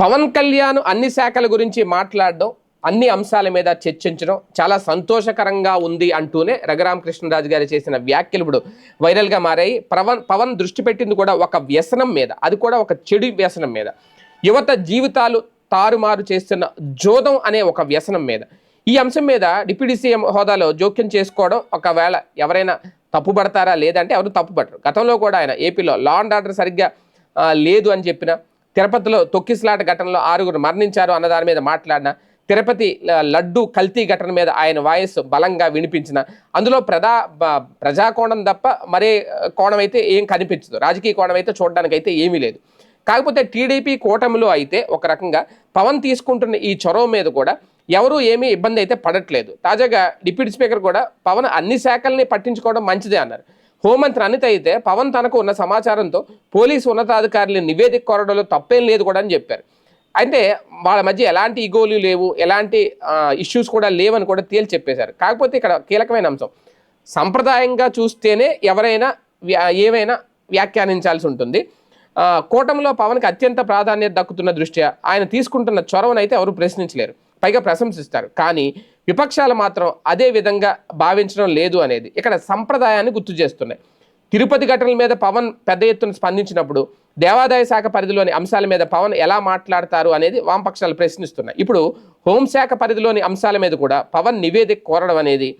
పవన్ కళ్యాణ్ అన్ని శాఖల గురించి మాట్లాడడం అన్ని అంశాల మీద చర్చించడం చాలా సంతోషకరంగా ఉంది అంటూనే రఘురామకృష్ణరాజు గారు చేసిన వ్యాఖ్యలు ఇప్పుడు వైరల్గా మారాయి. పవన్ పవన్ దృష్టి పెట్టింది కూడా ఒక వ్యసనం మీద అది కూడా ఒక చెడు వ్యసనం మీద. యువత జీవితాలు తారుమారు చేస్తున్న జోదం అనే ఒక వ్యసనం మీద. ఈ అంశం మీద డిప్యూటీ సీఎం హోదాలో జోక్యం చేసుకోవడం ఒకవేళ ఎవరైనా తప్పుపడతారా లేదంటే ఎవరు తప్పుపడరు. గతంలో కూడా ఆయన ఏపీలో లా అండ్ ఆర్డర్ సరిగ్గా లేదు అని చెప్పిన తిరుపతిలో తొక్కిసలాట ఘటనలో ఆరుగురు మరణించారు అన్న దాని మీద మాట్లాడిన తిరుపతి లడ్డు కల్తీ ఘటన మీద ఆయన వాయిస్ బలంగా వినిపించిన. అందులో ప్రజా ప్రజా కోణం తప్ప మరే కోణం అయితే ఏం కనిపించదు. రాజకీయ కోణం అయితే చూడడానికి అయితే ఏమీ లేదు. కాకపోతే టీడీపీ కూటమిలో అయితే ఒక రకంగా పవన్ తీసుకుంటున్న ఈ చొరవ మీద కూడా ఎవరూ ఏమీ ఇబ్బంది అయితే పడట్లేదు. తాజాగా డిప్యూటీ స్పీకర్ కూడా పవన్ అన్ని శాఖల్ని పట్టించుకోవడం మంచిదే అన్నారు. హోంమంత్రి అనిత అయితే పవన్ తనకు ఉన్న సమాచారంతో పోలీసు ఉన్నతాధికారులు నివేదిక కోరడంలో తప్పేం లేదు కూడా అని చెప్పారు. అయితే వాళ్ళ మధ్య ఎలాంటి ఇగోలు లేవు ఎలాంటి ఇష్యూస్ కూడా లేవని కూడా తేల్చి చెప్పేశారు. కాకపోతే ఇక్కడ కీలకమైన అంశం. సంప్రదాయంగా చూస్తేనే ఎవరైనా వ్యా- ఏవైనా వ్యాఖ్యానించాల్సి ఉంటుంది. కూటమిలో పవన్కి అత్యంత ప్రాధాన్యత దక్కుతున్న దృష్ట్యా ఆయన తీసుకుంటున్న చొరవనైతే ఎవరు ప్రశ్నించలేరు. పైగా ప్రశంసిస్తారు. కానీ విపక్షాలు మాత్రం అదే విధంగా భావించడం లేదు అనేది ఇక్కడ సంప్రదాయాన్ని గుర్తు చేస్తున్నాయి. తిరుపతి ఘటనల మీద పవన్ పెద్ద ఎత్తున స్పందించినప్పుడు దేవాదాయ శాఖ పరిధిలోని అంశాల మీద పవన్ ఎలా మాట్లాడతారు అనేది వామపక్షాలు ప్రశ్నిస్తున్నాయి. ఇప్పుడు హోంశాఖ పరిధిలోని అంశాల మీద కూడా పవన్ నివేదిక కోరడం అనేది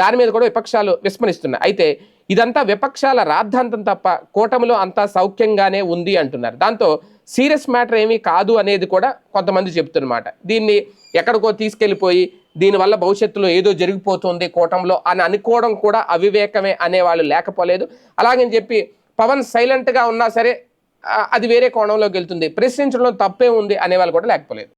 దాని మీద కూడా విపక్షాలు విస్మరిస్తున్నాయి. అయితే ఇదంతా విపక్షాల రాద్ధాంతం తప్ప కూటమిలో అంతా సౌఖ్యంగానే ఉంది అంటున్నారు. దాంతో సీరియస్ మ్యాటర్ ఏమీ కాదు అనేది కూడా కొంతమంది చెప్తున్నమాట దీన్ని ఎక్కడికో తీసుకెళ్ళిపోయి దీనివల్ల భవిష్యత్తులో ఏదో జరిగిపోతుంది కూటంలో అని అనుకోవడం కూడా అవివేకమే అనేవాళ్ళు లేకపోలేదు. అలాగని చెప్పి పవన్ సైలెంట్గా ఉన్నా సరే అది వేరే కోణంలోకి వెళ్తుంది. ప్రశ్నించడంలో తప్పే ఉంది అనేవాళ్ళు కూడా లేకపోలేదు.